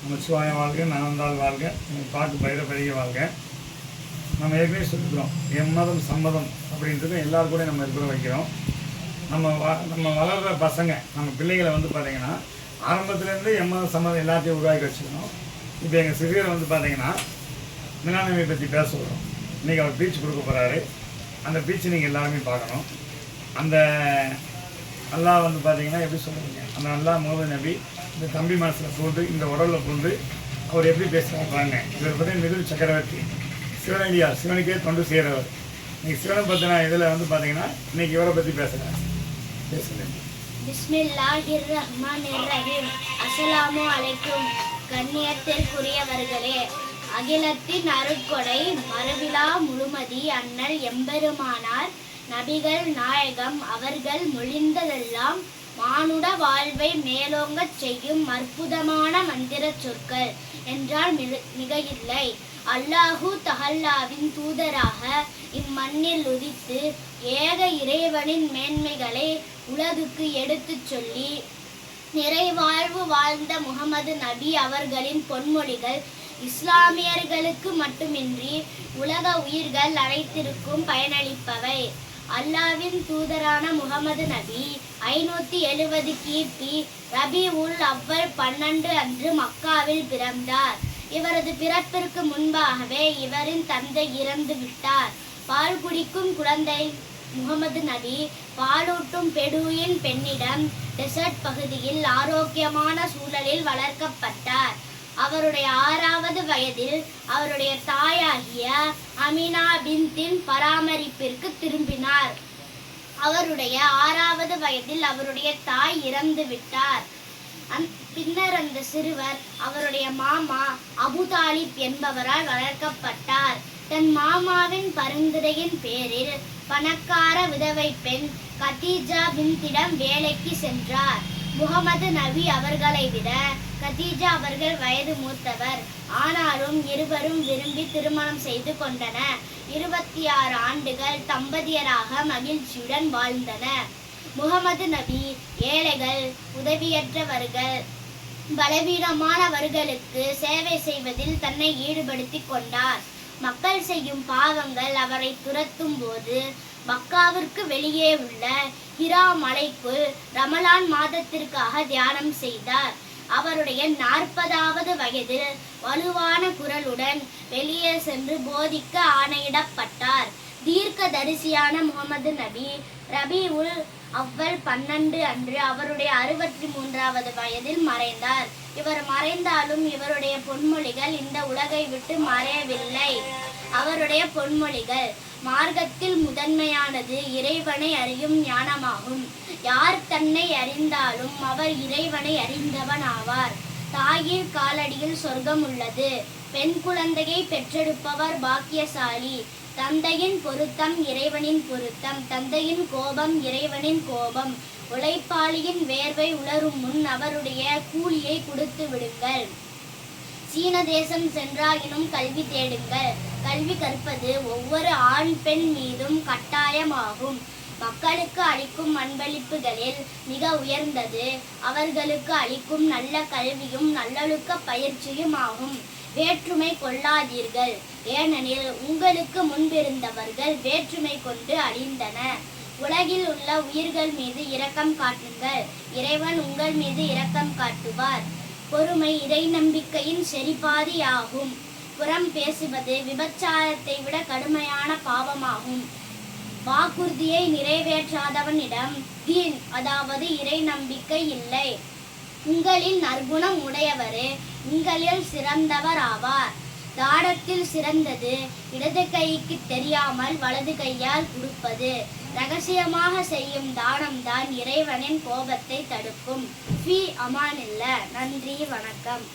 நம்ம வாழ்க நலந்தால் வாழ்க நீங்கள் பார்த்து பயிர பெரிய வாழ்க. நம்ம ஏற்கனவே சொல்லிக்கிறோம் எம்மதம் சம்மதம் அப்படின்றது எல்லாரும் கூட நம்ம இருக்கிற வைக்கிறோம். நம்ம வ நம்ம வளர்கிற பசங்க நம்ம பிள்ளைகளை வந்து பார்த்தீங்கன்னா ஆரம்பத்துலேருந்து எம்மதம் சம்மதம் எல்லாத்தையும் உருவாக்கி வச்சுக்கணும். இப்போ எங்கள் சிறியரை வந்து பார்த்தீங்கன்னா மிலானவை பற்றி பேச சொல்கிறோம் இன்றைக்கி அவர் பீச் கொடுக்க போகிறாரு அந்த பீச் நீங்கள் எல்லாருமே பார்க்கணும். அந்த அல்லாஹ் வந்து பார்த்தீங்கன்னா எப்படி சொல்லுவீங்க அந்த அல்லாஹ் முகமது நபி இந்த தம்பி மனசில் பூண்டு இந்த உடலில் பூந்து அவர் எப்படி பேசுகிறாங்க இவர் பார்த்தீங்கன்னா மிகுதி சக்கரவர்த்தி சிவனடியார் சிவனுக்கே தொண்டு செய்கிறவர் இன்னைக்கு சிவனை பற்றின இதில் வந்து பார்த்தீங்கன்னா இன்னைக்கு இவரை பற்றி பேசுகிறேன் பேசுகிறேன் பிஸ்மில்லாஹிர் ரஹ்மானிர் ரஹீம் அஸ்ஸலாமு அலைக்கும் கண்ணியத்திற்குரியவர்களே அகிலத்தின் அருட்கொடை மரபிலா முழுமதி அண்ணல் எம்பெருமானார் நபிகள் நாயகம் அவர்கள் மொழிந்ததெல்லாம் மானுட வாழ்வை மேலோங்கச் செய்யும் அற்புதமான மந்திர சொற்கள் என்றால் மிக- மிகையில்லை. அல்லாஹு தஹல்லாவின் தூதராக இம்மண்ணில் உதித்து ஏக இறைவனின் மேன்மைகளை உலகுக்கு எடுத்துச் சொல்லி நிறைவாழ்வு வாழ்ந்த முகமது நபி அவர்களின் பொன்மொழிகள் இஸ்லாமியர்களுக்கு மட்டுமின்றி உலக உயிர்கள் அனைத்திற்கும் பயனளிப்பவை. அல்லாவின் தூதரான முகமது நபி ஐநூத்தி எழுபது கிபி ரபி உல் அவ்வல் பன்னெண்டு அன்று மக்காவில் பிறந்தார். இவரது பிறப்பிற்கு முன்பாகவே இவரின் தந்தை இறந்து விட்டார். பால் குடிக்கும் குழந்தை முகமது நபி பாலூட்டும் பெடுயின் பெண்ணிடம் டெசர்ட் பகுதியில் ஆரோக்கியமான சூழலில் வளர்க்கப்பட்டார். அவருடைய ஆறாவது வயதில் அவருடைய தாயாகிய அமினா பின்தின் பராமரிப்பிற்கு திரும்பினார். அவருடைய ஆறாவது வயதில் அவருடைய தாய் இறந்து விட்டார். அந் பின்னர் அந்த சிறுவர் அவருடைய மாமா அபுதாலிப் என்பவரால் வளர்க்கப்பட்டார். தன் மாமாவின் பரிந்துரையின் பேரில் பணக்கார விதவை பெண் கதீஜா பின்திடம் வேலைக்கு சென்றார். முகமது நபி அவர்களை விட கதீஜா அவர்கள் வயது மூத்தவர். ஆனாலும் இருவரும் விரும்பி திருமணம் செய்து கொண்டனர். இருபத்தி ஆறு ஆண்டுகள் தம்பதியராக மகிழ்ச்சியுடன் வாழ்ந்தனர். முகமது நபி ஏழைகள் உதவியற்றவர்கள் பலவீனமானவர்களுக்கு சேவை செய்வதில் தன்னை ஈடுபடுத்திக் கொண்டார். மக்கள் செய்யும் பாவங்கள் அவரை துரத்தும் போது மக்காவிற்கு வெளியே உள்ள ஹிரா மலைக்குள் ரமலான் மாதத்திற்காக தியானம் செய்தார். அவருடைய நாற்பதாவது வயதில் வலுவான குரலுடன் வெளியே சென்று போதிக்க ஆணையிடப்பட்டார். தீர்க்க தரிசியான முகமது நபி ரபி உல் அவ்வல் பன்னெண்டு அன்று அவருடைய அறுபத்தி மூன்றாவது வயதில் மறைந்தார். இவர் மறைந்தாலும் இவருடைய பொன்மொழிகள் இந்த உலகை விட்டு மறையவில்லை. அவருடைய பொன்மொழிகள் மார்க்கத்தில் முதன்மையானது இறைவனை அறியும் ஞானமாகும். யார் தன்னை அறிந்தாலும் அவர் இறைவனை அறிந்தவன் ஆவார் தாயின் காலடியில் சொர்க்கம் உள்ளது. பெண் குழந்தையை பெற்றெடுப்பவர் பாக்கியசாலி. தந்தையின் பொருத்தம் இறைவனின் பொருத்தம். தந்தையின் கோபம் இறைவனின் கோபம். உழைப்பாளியின் வேர்வை உலரும் முன் அவருடைய கூலியை கொடுத்து விடுங்கள். சீன தேசம் சென்றாயினும் கல்வி தேடுங்கள். கல்வி கற்பது ஒவ்வொரு ஆண் பெண் மீதும் கட்டாயமாகும். மக்களுக்கு அளிக்கும் அன்பளிப்புகளில் மிக உயர்ந்தது. அவர்களுக்கு அளிக்கும் நல்ல கல்வியும் நல்லொழுக்க பயிற்சியும் ஆகும். வேற்றுமை கொள்ளாதீர்கள். ஏனெனில் உங்களுக்கு முன்பிருந்தவர்கள் வேற்றுமை கொண்டு அழிந்தன. உலகில் உள்ள உயிர்கள் மீது இரக்கம் காட்டுங்கள். இறைவன் உங்கள் மீது இரக்கம் காட்டுவார். பொறுமை இறை நம்பிக்கையின் செறிபாதி ஆகும் புறம் பேசுவது விபச்சாரத்தை விட கடுமையான பாவமாகும். வாக்குறுதியை நிறைவேற்றாதவனிடம் தீன் அதாவது இறை நம்பிக்கை இல்லை. உங்களின் நற்குணம் உடையவரே உங்களில் சிறந்தவர் ஆவார் தானத்தில் சிறந்தது இடது கைக்கு தெரியாமல் வலது கையால் கொடுப்பது ரகசியமாக செய்யும் தானம்தான் இறைவனின் கோபத்தை தடுக்கும். ஃபி அமானில்ல. நன்றி வணக்கம்.